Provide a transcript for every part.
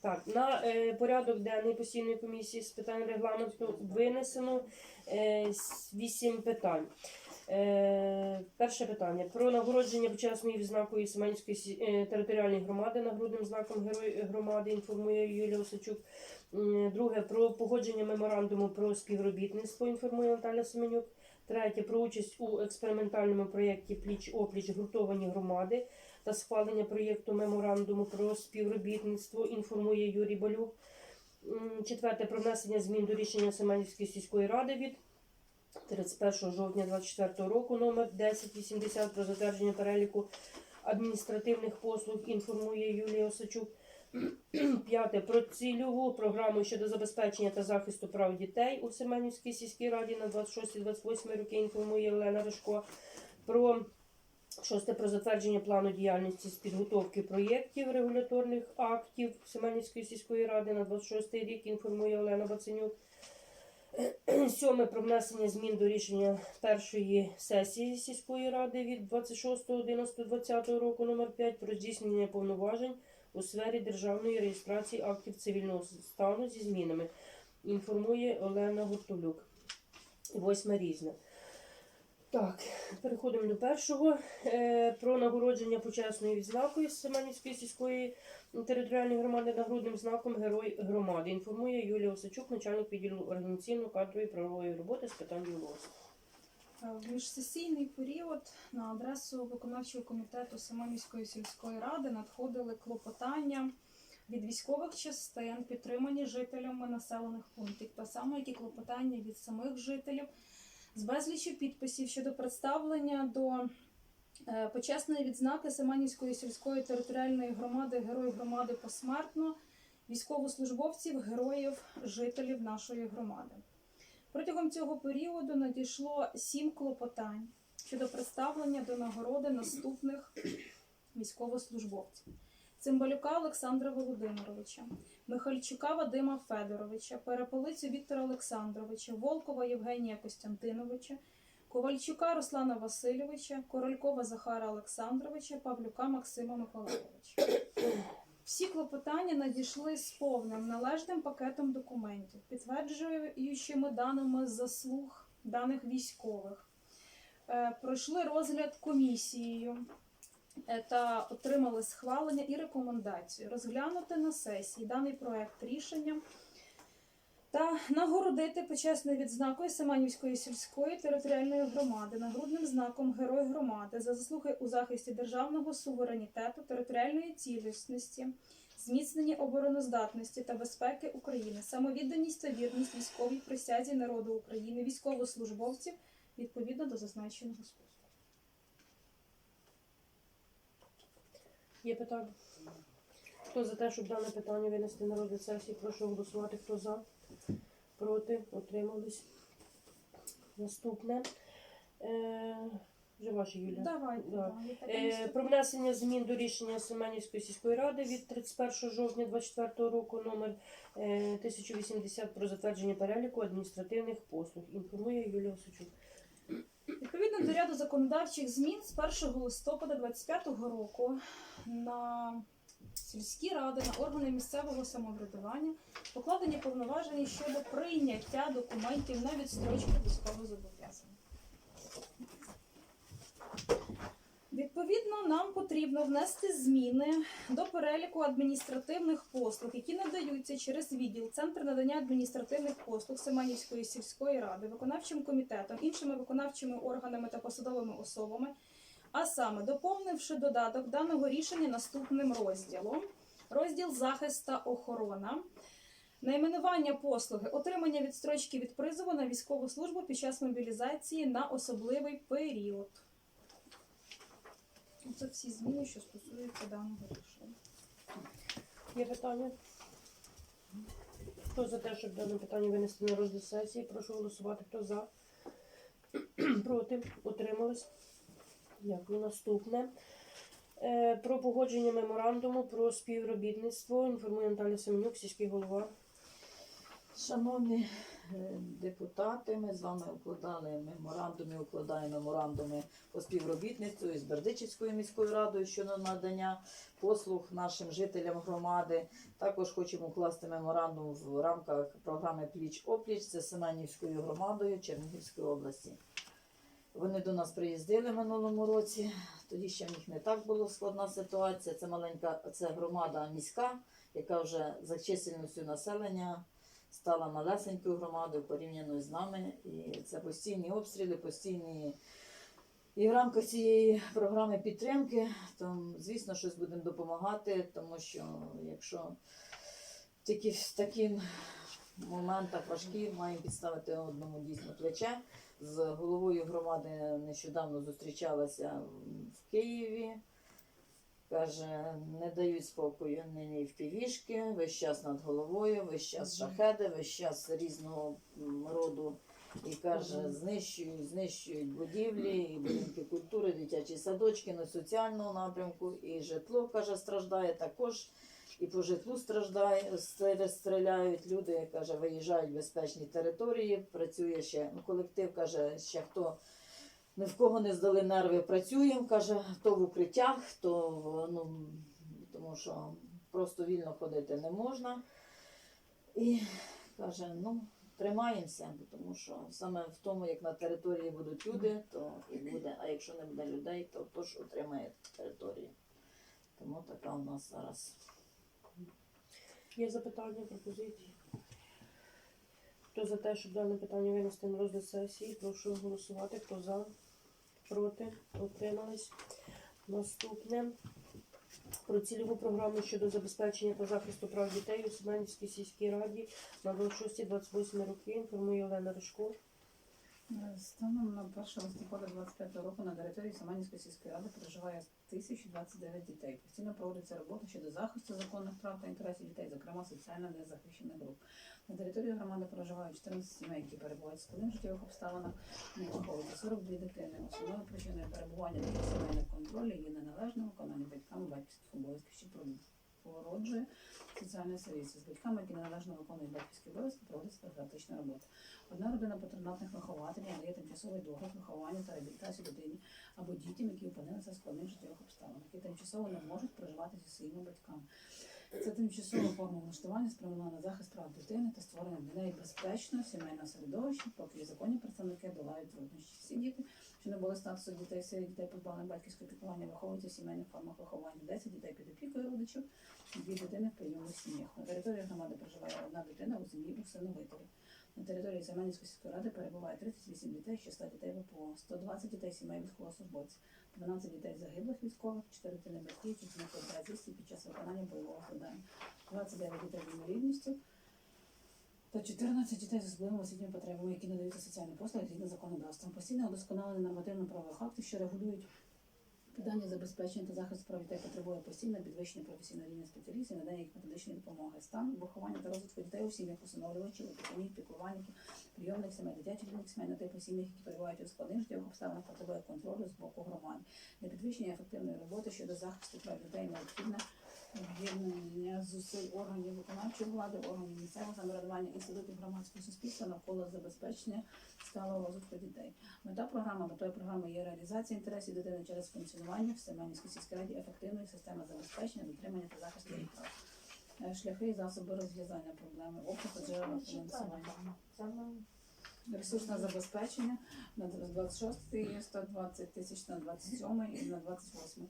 Так, на е, порядок денний постійної комісії з питань регламенту винесено е, с- вісім питань. Е, перше питання про нагородження почесною відзнакою Семенської е, територіальної громади нагрудним знаком Герой громади інформує Юлія Осачук. Друге про погодження меморандуму про співробітництво інформує Наталя Семенюк. Третє про участь у експериментальному проєкті Пліч опліч гуртовані громади та схвалення проєкту меморандуму про співробітництво інформує Юрій Балюк. Четверте про внесення змін до рішення Семенівської сільської ради від 31 жовтня 2024 року номер 1080 про затвердження переліку адміністративних послуг інформує Юлія Осачук. П'яте про цільову програму щодо забезпечення та захисту прав дітей у Семенівській сільській раді на 26-28 роки інформує Олена Рожко. Про шосте про затвердження плану діяльності з підготовки проєктів регуляторних актів Семенівської сільської ради на 26 рік інформує Олена Баценюк. Сьоме про внесення змін до рішення першої сесії сільської ради від 26.11.2020 року номер 5 про здійснення повноважень у сфері державної реєстрації актів цивільного стану зі змінами. Інформує Олена Гуртулюк. Восьме різне. Так, переходимо до першого. Е, про нагородження почесною відзнакою Семенівської сільської територіальної громади нагрудним знаком Герой громади. Інформує Юлія Осачук, начальник відділу організаційно-кадрової правової роботи з питань ЮЛОС. В міжсесійний період на адресу виконавчого комітету Семенівської сільської ради надходили клопотання від військових частин, підтримані жителями населених пунктів, та саме як і клопотання від самих жителів з безлічі підписів щодо представлення до е, почесної відзнаки Семенівської сільської територіальної громади Герой громади посмертно військовослужбовців, героїв, жителів нашої громади. Протягом цього періоду надійшло сім клопотань щодо представлення до нагороди наступних військовослужбовців: Цимбалюка Олександра Володимировича, Михальчука Вадима Федоровича, Переполицю Віктора Олександровича, Волкова Євгенія Костянтиновича, Ковальчука Руслана Васильовича, Королькова Захара Олександровича, Павлюка Максима Миколайовича. Всі клопотання надійшли з повним належним пакетом документів, підтверджуючими даними заслуг даних військових. Е, Пройшли розгляд комісією та отримали схвалення і рекомендацію розглянути на сесії даний проект рішення та нагородити почесною відзнакою Семенівської сільської територіальної громади нагрудним знаком Герой громади за заслуги у захисті державного суверенітету, територіальної цілісності, зміцнення обороноздатності та безпеки України, самовідданість та вірність військовій присязі народу України, військовослужбовців відповідно до зазначеного списку. Є питання? Хто за те, щоб дане питання винести на розгляд сесії, прошу голосувати. Хто за? Проти? Утримались? Наступне. Е, вже ваші Юлія. Давайте. Да. да, Е, про внесення змін до рішення Семенівської сільської ради від 31 жовтня 2024 року номер е, 1080 про затвердження переліку адміністративних послуг. Інформує Юлія Осичук. Відповідно до ряду законодавчих змін з 1 листопада 2025 року на сільські ради, на органи місцевого самоврядування покладені повноваження щодо прийняття документів на відстрочку військових зобов'язань. Відповідно, нам потрібно внести зміни до переліку адміністративних послуг, які надаються через відділ Центр надання адміністративних послуг Семенівської сільської ради, виконавчим комітетом, іншими виконавчими органами та посадовими особами, а саме доповнивши додаток даного рішення наступним розділом: розділ захист та охорона. Найменування послуги, отримання відстрочки від призову на військову службу під час мобілізації на особливий період. Це всі зміни, що стосуються даного рішення. Є питання? Хто за те, щоб дане питання винести на розгляд сесії, прошу голосувати. Хто за? Проти? Утримались? Дякую. Наступне. Е, Про погодження меморандуму про співробітництво інформує Наталя Семенюк, сільський голова. Шановні е, депутати, ми з вами укладали меморандуми, укладаємо меморандуми по співробітництву із Бердичівською міською радою щодо надання послуг нашим жителям громади. Також хочемо укласти меморандум в рамках програми Пліч опліч це Семенівською громадою Чернігівської області. Вони до нас приїздили минулому році. Тоді ще в них не так була складна ситуація. Це маленька це громада міська, яка вже за чисельністю населення стала малесенькою громадою порівняно з нами. І це постійні обстріли, постійні. І в рамках цієї програми підтримки, то звісно, щось будемо допомагати, тому що якщо тільки в таких моментах важкі маємо підставити одному дійсно плече. З головою громади нещодавно зустрічалася в Києві. Каже, не дають спокою нині в півішки, весь час над головою, весь час шахеди, весь час різного роду. І каже, знищують, знищують будівлі, і будинки культури, дитячі садочки на соціальному напрямку, і житло, каже, страждає також. І по житлу страждає, стріляють люди, каже, виїжджають в безпечні території, працює ще ну, колектив, каже, ще хто ні в кого не здали нерви, працюємо, каже, то в укриттях, то ну, тому що просто вільно ходити не можна. І каже, ну, тримаємося, тому що саме в тому, як на території будуть люди, то і буде, а якщо не буде людей, то хто ж отримає територію. Тому така у нас зараз. Є запитання, пропозиції? Хто за те, щоб дане питання винести на розгляд сесії, прошу голосувати. Хто за, проти, утримались. Наступне. Про цільову програму щодо забезпечення та захисту прав дітей у Семенівській сільській раді на 26-28 роки. Інформує Олена Ришко. Станом на 1 листопада 25 року на території Саманівської сільської ради проживає 1029 дітей. Постійно проводиться робота щодо захисту законних прав та інтересів дітей, зокрема соціально незахищених груп. На території громади проживають 14 сімей, які перебувають в складних життєвих обставинах, не виховується 42 дитини. Основною причиною перебування таких сімей на контролі є неналежне виконання батьками батьківських обов'язків, що породжує соціальний сервіс. З батьками, які неналежно виконують батьківські обов'язки, проводиться профілактична робота. Одна родина патронатних вихователів надає тимчасовий догляд, виховання та реабілітацію дитині або дітям, які опинилися в складних життєвих обставинах, які тимчасово не можуть проживати зі своїми батьками. Це тимчасова форма влаштування спрямована на захист прав дитини та створення для неї безпечного сімейного середовища, поки законні представники долають труднощі. Всі діти, що не були статусу дітей, серед дітей позбавлених батьківського піклування, виховуються в сімейних формах виховання. 10 дітей під опікою родичів, дві дитини в прийомних сім'ях. На території громади проживає одна дитина у сім'ї усиновителів. На території Семенівської сільської ради перебуває 38 дітей, з числа дітей ВПО, 120 дітей сімей військовослужбовців, 12 дітей загиблих військових, 4 дитини батьків, які безвісті під час виконання бойового завдання, 29 дітей з інвалідністю та 14 дітей з особливими освітніми потребами, які надаються соціальні послуги згідно законодавством. Постійне удосконалення нормативно-правових актів, що регулюють Питання забезпечення та захисту прав дітей потребує постійно підвищення професійного рівня спеціалістів, надання їх методичної допомоги. Стан виховання та розвитку дітей у сім'ях усиновлювачів, опікунів, піклувальників, прийомних сімей, дитячих дітей сімей на типу сім'ях, які перебувають у складних життєвих обставинах, потребує контролю з боку громади. Для підвищення ефективної роботи щодо захисту прав дітей необхідне об'єднання зусиль органів виконавчої влади, органів місцевого самоврядування, інститутів громадського суспільства навколо забезпечення сталого розвитку дітей. Мета програми, метою програми є реалізація інтересів дитини через функціонування в Семенівській сільській раді ефективної системи забезпечення, дотримання та захисту їх прав. Е, Шляхи і засоби розв'язання проблеми, обсягу джерела фінансування. Ресурсне забезпечення на 26 є 120 тисяч на 27 і на 28.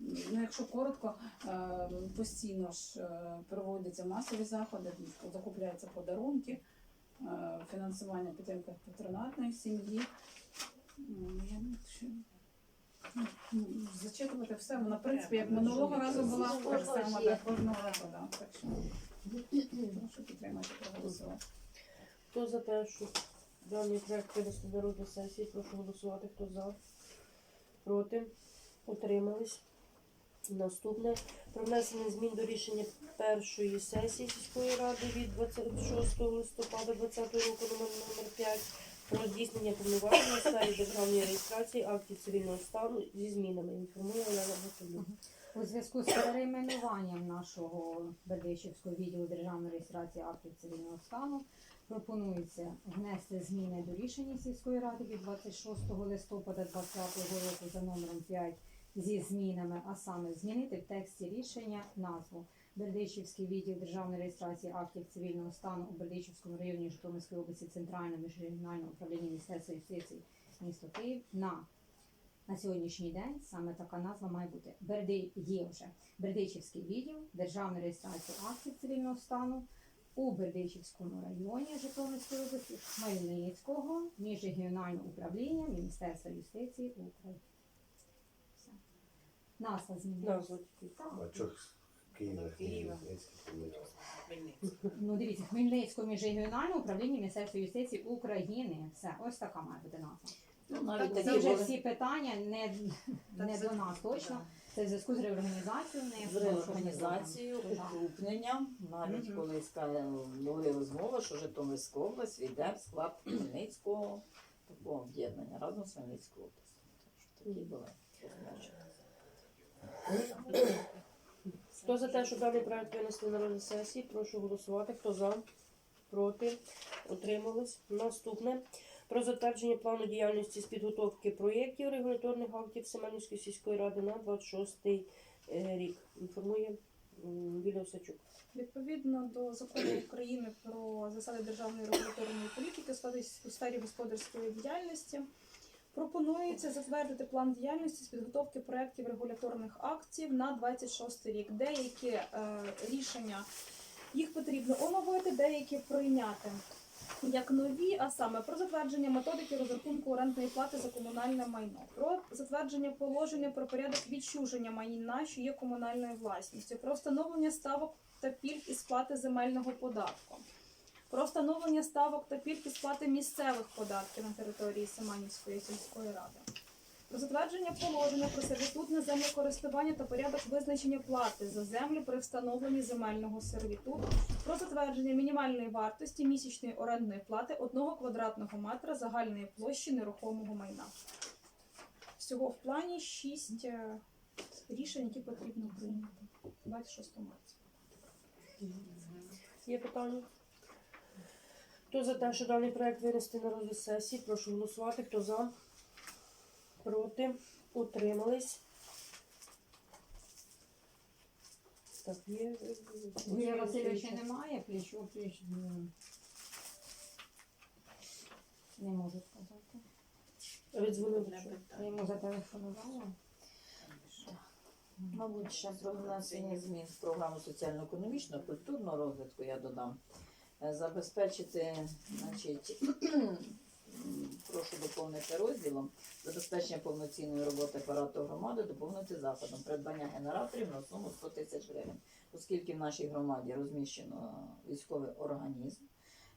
Ну, якщо коротко, е, постійно ж е, проводяться масові заходи, закупляються подарунки, е, фінансування підтримки патронатної сім'ї. Знаю, ну, зачитувати все, вона в принципі як минулого разу була так само, так кожного разу, да. так що прошу підтримати проголосувати. Хто за те, щоб даний проект на розгляд сесії, прошу голосувати. Хто за, проти, утримались. Наступне про внесення змін до рішення першої сесії сільської ради від 26 листопада 2020 року номер номер 5 про здійснення повноважень у сфері державної реєстрації актів цивільного стану зі змінами. Інформує Олена Гатулюк. У зв'язку з перейменуванням нашого Бердичівського відділу державної реєстрації актів цивільного стану пропонується внести зміни до рішення сільської ради від 26 листопада 2020 року за номером 5 зі змінами, а саме змінити в тексті рішення назву Бердичівський відділ державної реєстрації актів цивільного стану у Бердичівському районі Житомирської області Центральне міжрегіональне управління Міністерства юстиції місто Київ на на сьогоднішній день саме така назва має бути. Берди є вже Бердичівський відділ державної реєстрації актів цивільного стану у Бердичівському районі Житомирської області Хмельницького міжрегіонального управління Міністерства юстиції України. Назва змінилася. А чого Києва, Києва. Ну, дивіться, Хмельницького міжрегіональне управління Міністерства юстиції України. Все, ось така має бути назва. Ну, навіть Це такі вже були всі питання не, не це- до нас точно. Це в зв'язку з реорганізацією, не з реорганізацією, укрупненням, навіть Мгм. коли сказали, були розмови, що Житомирська область війде в склад Хмельницького такого об'єднання разом з Хмельницькою областю. Так що такі були розмови. Хто за те, щоб даний проект винести на розгляд сесії, прошу голосувати. Хто за? Проти? Утримались. Наступне. Про затвердження плану діяльності з підготовки проєктів регуляторних актів Семенівської сільської ради на 26 рік. Інформує Юлія Осачук. Відповідно до закону України про засади державної регуляторної політики у сфері господарської діяльності пропонується затвердити план діяльності з підготовки проєктів регуляторних актів на 26 рік. Деякі е, рішення їх потрібно оновити, деякі прийняти. Як нові, а саме про затвердження методики розрахунку орендної плати за комунальне майно, про затвердження положення про порядок відчуження майна, що є комунальною власністю, про встановлення ставок та пільг із сплати земельного податку, про встановлення ставок та пільг із сплати місцевих податків на території Семенівської сільської ради, про затвердження положення про сервітутне землекористування та порядок визначення плати за землю при встановленні земельного сервітуту, про затвердження мінімальної вартості місячної орендної плати одного квадратного метра загальної площі нерухомого майна. Всього в плані шість е, рішень, які потрібно прийняти 26 марта. Є питання? Хто за те, що даний проект винести на розгляд сесії, прошу голосувати. Хто за? Проти? Утримались. Так, є. Юрія Васильовича немає, плечу, плечу. м, Не можу сказати. Ви дзвонили, Одне? Я йому зателефонувала. Мабуть, ще про внесення змін в програму соціально-економічного, культурного розвитку я додам. Е, Забезпечити, значить, прошу доповнити розділом забезпечення повноцінної роботи апарату громади, доповнити заходом придбання генераторів на суму 100 тисяч гривень, оскільки в нашій громаді розміщено військовий організм.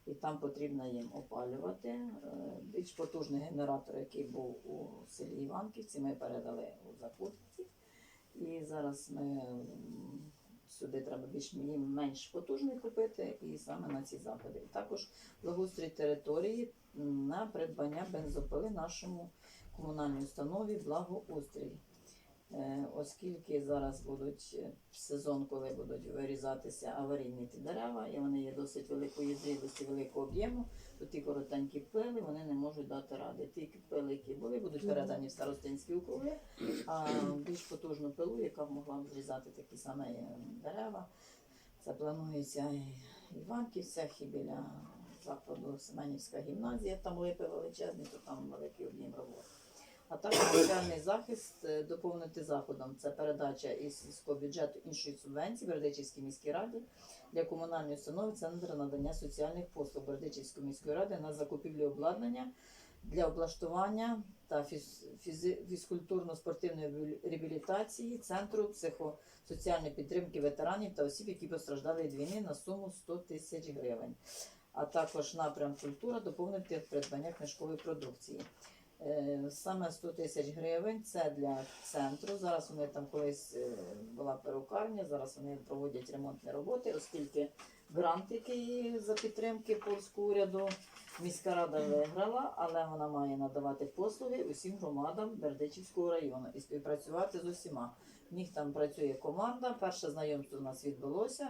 І там потрібно їм опалювати. Е, Більш потужний генератор, який був у селі Іванківці, ми передали у Закутці. І зараз ми сюди треба більш їм менш потужний купити, і саме на ці заходи. Також благоустрій території на придбання бензопили нашому комунальній установі благоустрій. Е, Оскільки зараз будуть е, сезон, коли будуть вирізатися аварійні ті дерева, і вони є досить великої зрілості, великого об'єму, то ті коротенькі пили вони не можуть дати ради. Ті пили, які були, будуть передані в старостинські округи, а більш потужну пилу, яка могла б зрізати такі самі е, дерева. Це планується і в Іванківцях, і біля закладу Семенівська гімназія, там липи величезні, то там великий об'єм роботи. А також соціальний захист е, доповнити заходом. Це передача із сільського бюджету іншої субвенції Бердичівській міській раді для комунальної установи Центр надання соціальних послуг Бердичівської міської ради на закупівлю обладнання для облаштування та фізкультурно-спортивної реабілітації Центру психосоціальної підтримки ветеранів та осіб, які постраждали від війни на суму 100 тисяч гривень. А також напрям культура доповнити придбання книжкової продукції. Е, Саме 100 тисяч гривень це для центру. Зараз вони там колись е, була перукарня, зараз вони проводять ремонтні роботи, оскільки грант, який за підтримки польського уряду міська рада виграла, але вона має надавати послуги усім громадам Бердичівського району і співпрацювати з усіма. В них там працює команда. Перше знайомство у нас відбулося.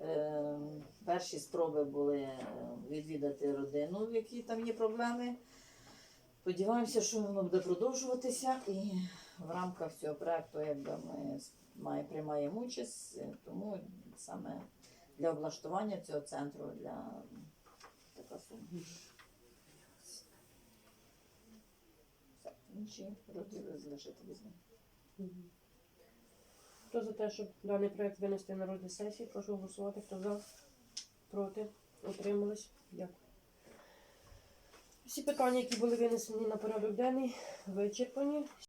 Е, Перші спроби були відвідати родину, в якій там є проблеми. Сподіваємося, що воно буде продовжуватися, і в рамках цього проекту якби ми має, приймаємо участь, е, тому саме для облаштування цього центру для така сума. Все, інші розділи залишити без Хто за те, щоб даний проект винести на розгляд сесії, прошу голосувати. Хто за? Проти? Утримались? Дякую. Всі питання, які були винесені на порядок денний, вичерпані.